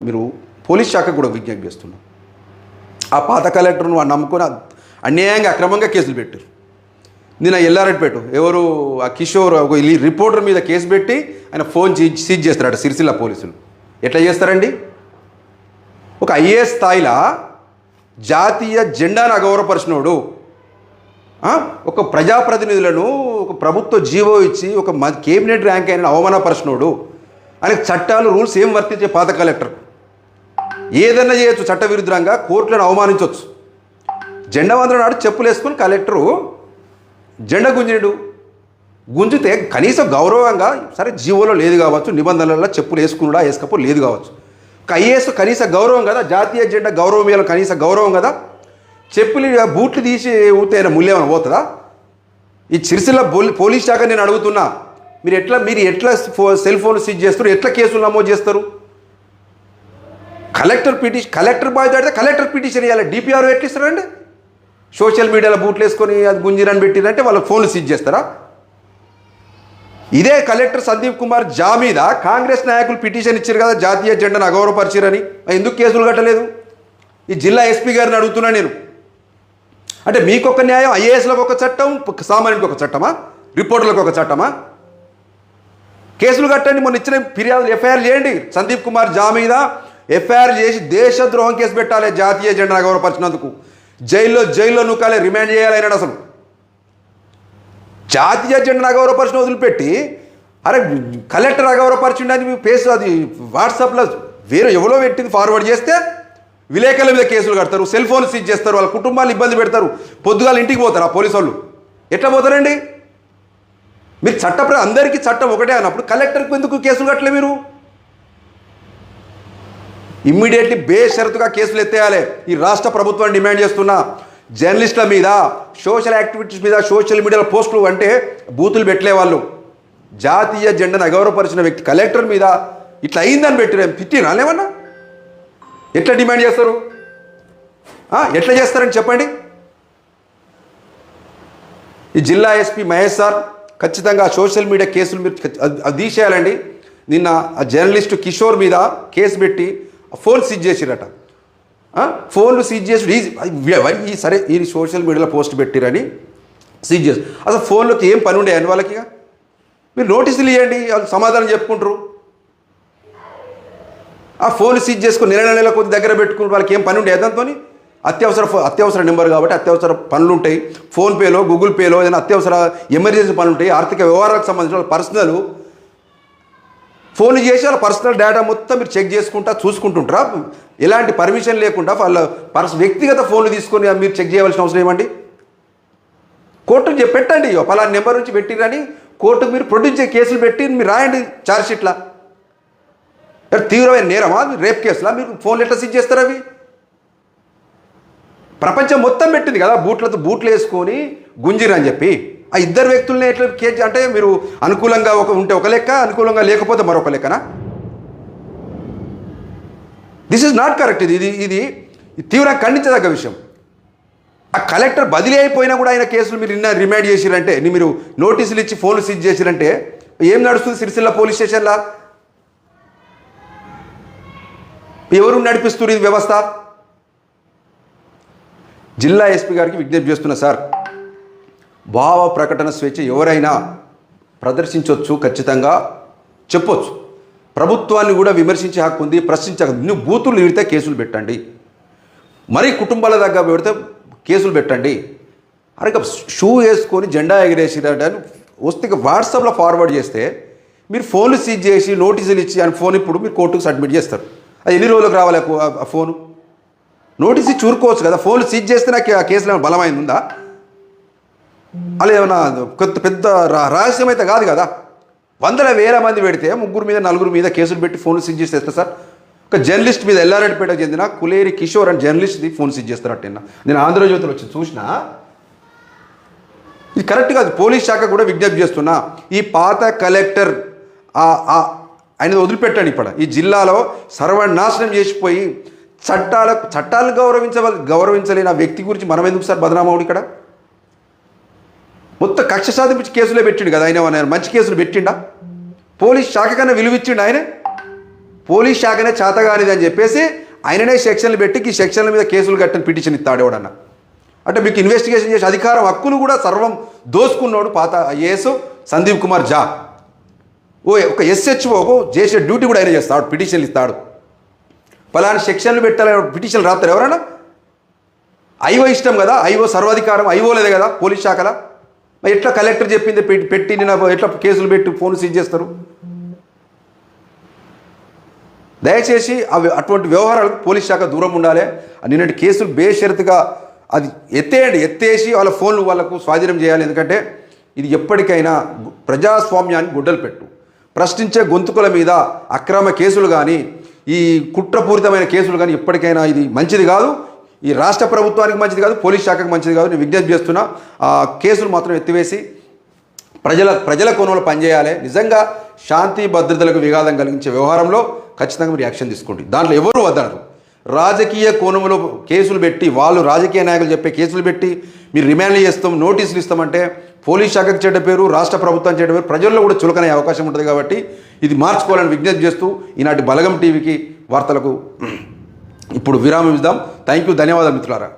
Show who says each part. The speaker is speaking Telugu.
Speaker 1: మీరు పోలీస్ శాఖ కూడా విజ్ఞప్తి చేస్తున్నాం ఆ పాత కలెక్టర్ను వాడు నమ్ముకొని అన్యాయంగా అక్రమంగా కేసులు పెట్టారు. నిన్న ఎల్లారెడ్డిపేట ఎవరు ఆ కిషోర్ ఒక ఈ రిపోర్టర్ మీద కేసు పెట్టి ఆయన ఫోన్ సీజ్ సీజ్ చేస్తారట సిరిసిల్ల పోలీసులు. ఎట్లా చేస్తారండి? ఒక ఐఏఎస్ స్థాయిలో జాతీయ జెండాను అగౌరవపరిచినోడు ఒక ప్రజాప్రతినిధులను ఒక ప్రభుత్వ జీవో ఇచ్చి ఒక మ- కేబినెట్ ర్యాంక్ అయిన అవమానపరిచినోడు ఆయనకు చట్టాలు రూల్స్ ఏం వర్తించే పాత కలెక్టర్? ఏదైనా చేయొచ్చు చట్టవిరుద్ధంగా కోర్టులను అవమానించవచ్చు జెండా వందల నాడు చెప్పులు వేసుకుని కలెక్టరు జెండా గుంజిడు గుంజితే కనీసం గౌరవంగా సరే జీవోలో లేదు కావచ్చు నిబంధనలలో చెప్పులు వేసుకున్నాడా వేసుకపో లేదు కావచ్చు. ఐఏఎస్ కనీస గౌరవం కదా జాతీయ జెండా గౌరవం ఇవ్వాలి కనీస గౌరవం కదా. చెప్పులు బూట్లు తీసి ఊతే ముల్లేమని పోతుందా? ఈ చిరుసిల్ల పోలీస్ శాఖ నేను అడుగుతున్నా. మీరు ఎట్లా మీరు ఎట్లా ఫో సెల్ ఫోన్ సీజ్ చేస్తారు ఎట్లా కేసులు నమోదు చేస్తారు? కలెక్టర్ పిటిషన్ కలెక్టర్ బాయ్ దాడితే కలెక్టర్ పిటిషన్ ఇవ్వాలి డిపిఆర్ ఎట్లిస్తారండి? సోషల్ మీడియాలో బూట్లు వేసుకొని అది గుంజిరని పెట్టిందంటే వాళ్ళకి ఫోన్లు సీజ్ చేస్తారా? ఇదే కలెక్టర్ సందీప్ కుమార్ జా మీద కాంగ్రెస్ నాయకులు పిటిషన్ ఇచ్చారు కదా జాతీయ జెండాను అగౌరవపరిచారని. ఎందుకు కేసులు కట్టలేదు? ఈ జిల్లా ఎస్పీ గారిని అడుగుతున్నా నేను. అంటే మీకొక న్యాయం ఐఏఎస్లకు ఒక చట్టం సామాన్యుడికి ఒక చట్టమా? రిపోర్టర్లకు ఒక చట్టమా? కేసులు కట్టండి మొన్న ఇచ్చిన ఫిర్యాదులు ఎఫ్ఐఆర్ చేయండి. సందీప్ కుమార్ జా మీద ఎఫ్ఐఆర్ చేసి దేశద్రోహం కేసు పెట్టాలి జాతీయ జెండా గౌరవపరిచినందుకు. జైల్లో జైల్లో నూకాలి రిమాండ్ చేయాలి అయినాడు అసలు. జాతీయ జెండా గౌరవపరిచిన వదిలిపెట్టి అరే కలెక్టర్ అగౌరవపరిచిండి అని మీ పేస్ అది వాట్సాప్లో వేరే ఎవరో పెట్టింది ఫార్వర్డ్ చేస్తే విలేకరుల మీద కేసులు కడతారు సెల్ ఫోన్ సీజ్ చేస్తారు వాళ్ళ కుటుంబాలు ఇబ్బంది పెడతారు పొద్దుగాల ఇంటికి పోతారు ఆ పోలీసు వాళ్ళు. ఎట్లా పోతారండి? మీరు చట్ట అందరికీ చట్టం ఒకటే అన్నప్పుడు కలెక్టర్కి ఎందుకు కేసులు కట్టలే మీరు? ఇమ్మీడియట్లీ బేషరతుగా కేసులు ఎత్తేయాలి. ఈ రాష్ట్ర ప్రభుత్వాన్ని డిమాండ్ చేస్తున్నా. జర్నలిస్టుల మీద సోషల్ యాక్టివిటీస్ మీద సోషల్ మీడియాలో పోస్టులు అంటే బూతులు పెట్టలే వాళ్ళు. జాతీయ జెండాను అగౌరవపరిచిన వ్యక్తి కలెక్టర్ మీద ఇట్లా అయిందని పెట్టిన తిట్టినా ఏమన్నా? ఎట్లా డిమాండ్ చేస్తారు? ఎట్లా చేస్తారని చెప్పండి. ఈ జిల్లా ఎస్పీ మహేష్ సార్ ఖచ్చితంగా సోషల్ మీడియా కేసులు మీరు అది- తీసేయాలండి. నిన్న ఆ జర్నలిస్టు కిషోర్ మీద కేసు పెట్టి ఫోన్ సీజ్ చేసిరట. ఫోన్లు సీజ్ చేసి ఈ- ఈ సరే ఈ సోషల్ మీడియాలో పోస్ట్ పెట్టిరని సీజ్ చేసి అసలు ఫోన్లతో ఏం పని ఉండే వాళ్ళకి మీరు నోటీసులు ఇవ్వండి వాళ్ళు సమాధానం చెప్పుకుంటారు. ఆ ఫోన్ సీజ్ చేసుకుని నెల నెల కొద్ది దగ్గర పెట్టుకుని వాళ్ళకి ఏం పని ఉండే దాంతో అత్యవసర ఫో- అత్యవసర నెంబర్ కాబట్టి అత్యవసర పనులు ఉంటాయి ఫోన్పేలో గూగుల్ పేలో ఏదైనా అత్యవసర ఎమర్జెన్సీ పనులు ఉంటాయి ఆర్థిక వ్యవహారాలకు సంబంధించిన పర్సనల్ ఫోన్ చేసి వాళ్ళ పర్సనల్ డేటా మొత్తం మీరు చెక్ చేసుకుంటా చూసుకుంటుంటారా? ఎలాంటి పర్మిషన్ లేకుండా వాళ్ళ పర్స వ్యక్తిగత ఫోన్లు తీసుకొని మీరు చెక్ చేయవలసిన అవసరం ఏమండి? కోర్టు పెట్టండి పలానా నెంబర్ నుంచి పెట్టిరని కోర్టుకు మీరు ప్రొడ్యూస్ చేసే కేసులు పెట్టి మీరు రాయండి ఛార్జ్షీట్లా తీవ్రమైన నేరమా? రేప్ కేసులా? మీరు ఫోన్లు ఎట్లా సీజ్ చేస్తారు అవి? ప్రపంచం మొత్తం పెట్టింది కదా బూట్లతో బూట్లు వేసుకొని గుంజిరని చెప్పి. ఆ ఇద్దరు వ్యక్తుల్ని ఎట్లా కేజ్ అంటే మీరు అనుకూలంగా ఒక ఉంటే ఒక లెక్క అనుకూలంగా లేకపోతే మరొక లెక్కనా? దిస్ ఇస్ నాట్ కరెక్ట్ ఇది ఇది ఇది తీవ్రంగా ఖండించదగ్గ విషయం. ఆ కలెక్టర్ బదిలీ అయిపోయినా కూడా ఆయన కేసులు మీరు నిన్న రిమాండ్ చేసిరంటే మీరు నోటీసులు ఇచ్చి ఫోన్లు సీజ్ చేసిరంటే ఏం నడుస్తుంది సిరిసిల్ల పోలీస్ స్టేషన్లా? ఎవరు నడిపిస్తున్నారు ఇది వ్యవస్థ? జిల్లా ఎస్పీ గారికి విజ్ఞప్తి చేస్తున్నా సార్. భావ ప్రకటన స్వేచ్ఛ ఎవరైనా ప్రదర్శించవచ్చు ఖచ్చితంగా చెప్పొచ్చు. ప్రభుత్వాన్ని కూడా విమర్శించే హక్కు ఉంది ప్రశ్నించక నువ్వు బూతులు విడితే కేసులు పెట్టండి. మరి కుటుంబాల దగ్గర పెడితే కేసులు పెట్టండి. అరే షూ వేసుకొని జెండా ఎగిరేసిరని వస్తే వాట్సాప్లో ఫార్వర్డ్ చేస్తే మీరు ఫోన్లు సీజ్ చేసి నోటీసులు ఇచ్చి అని ఫోన్ ఇప్పుడు మీరు కోర్టుకు సబ్మిట్ చేస్తారు. అది ఎన్ని రోజులకు రావాలి ఆ ఫోను? నోటీస్ ఇచ్చి కదా. ఫోన్లు సీజ్ చేస్తే నాకు ఆ కేసులో ఏమైనా బలమైంది ఉందా? అలా ఏమైనా కొత్త పెద్ద రహస్యం అయితే కాదు కదా? వందల వేల మంది పెడితే ముగ్గురు మీద నలుగురు మీద కేసులు పెట్టి ఫోన్లు సీజ్ చేసి సార్? ఒక జర్నలిస్ట్ మీద ఎల్లారెడ్డిపేటకు చెందిన కులేరి కిషోర్ అని జర్నలిస్ట్ది ఫోన్ సీజ్ చేస్తారట నిన్న. నేను ఆంధ్రజ్యోతిలో వచ్చి చూసినా ఇది కరెక్ట్ కాదు. పోలీస్ శాఖ కూడా విజ్ఞప్తి చేస్తున్నా ఈ పాత కలెక్టర్ ఆయన వదిలిపెట్టండి ఇప్పుడు. ఈ జిల్లాలో సర్వనాశనం చేసిపోయి చట్టాల చట్టాలను గౌరవించవ గౌరవించలేని ఆ వ్యక్తి గురించి మనం ఎందుకు సార్ బదనామవుడు ఇక్కడ? మొత్తం కక్ష సాధించి కేసులే పెట్టిండు కదా ఆయన ఆయన మంచి కేసులు పెట్టిండా? పోలీస్ శాఖ కన్నా విలువ ఇచ్చిండు ఆయనే? పోలీస్ శాఖనే చేతగానిది అని చెప్పేసి ఆయననే సెక్షన్లు పెట్టి ఈ సెక్షన్ల మీద కేసులు కట్టని పిటిషన్ ఇస్తాడు ఎవడన్న అంటే మీకు ఇన్వెస్టిగేషన్ చేసే అధికారం హక్కును కూడా సర్వం దోసుకున్నాడు పాత ఐఏఎస్ సందీప్ కుమార్ జా. ఓ ఒక ఎస్హెచ్ఓకు చేసే డ్యూటీ కూడా ఆయన చేస్తాడు పిటిషన్లు ఇస్తాడు. పలానా సెక్షన్లు పెట్టాలి పిటిషన్లు రాస్తారు ఎవరైనా ఐఓ ఇష్టం కదా ఐఓ సర్వాధికారం ఐఓ లేదు కదా పోలీస్ శాఖల? మరి ఎట్లా కలెక్టర్ చెప్పింది? పెట్టి పెట్టి ఎట్లా కేసులు పెట్టి ఫోన్ సీజ్ చేస్తారు? దయచేసి అవి అటువంటి వ్యవహారాలకు పోలీస్ శాఖ దూరం ఉండాలి. నిన్నటి కేసులు బేషరతుగా అది ఎత్తేయండి ఎత్తేసి వాళ్ళ ఫోన్లు వాళ్ళకు స్వాధీనం చేయాలి. ఎందుకంటే ఇది ఎప్పటికైనా ప్రజాస్వామ్యాన్ని గుడ్డలు పెట్టు ప్రశ్నించే గొంతుకుల మీద అక్రమ కేసులు కానీ ఈ కుట్రపూరితమైన కేసులు కానీ ఎప్పటికైనా ఇది మంచిది కాదు. ఈ రాష్ట్ర ప్రభుత్వానికి మంచిది కాదు పోలీస్ శాఖకు మంచిది కాదు. నేను విజ్ఞప్తి చేస్తున్నా ఆ కేసులు మాత్రం ఎత్తివేసి ప్రజల ప్రజల కోణంలో పనిచేయాలి. నిజంగా శాంతి భద్రతలకు విఘాతం కలిగించే వ్యవహారంలో ఖచ్చితంగా మీరు యాక్షన్ తీసుకోండి. దాంట్లో ఎవరు వద్దరు రాజకీయ కోణంలో కేసులు పెట్టి వాళ్ళు రాజకీయ నాయకులు చెప్పే కేసులు పెట్టి మీరు రిమాండ్లు చేస్తాం నోటీసులు ఇస్తామంటే పోలీస్ శాఖకు చెడ్డ పేరు రాష్ట్ర ప్రభుత్వం చెడ్డ పేరు ప్రజల్లో కూడా చులకనే అవకాశం ఉంటుంది కాబట్టి ఇది మార్చుకోవాలని విజ్ఞప్తి చేస్తూ ఈనాటి బలగం టీవీకి వార్తలకు ఇప్పుడు విరామం ఇద్దాం. థ్యాంక్ యూ ధన్యవాదాలు మిత్రులారా.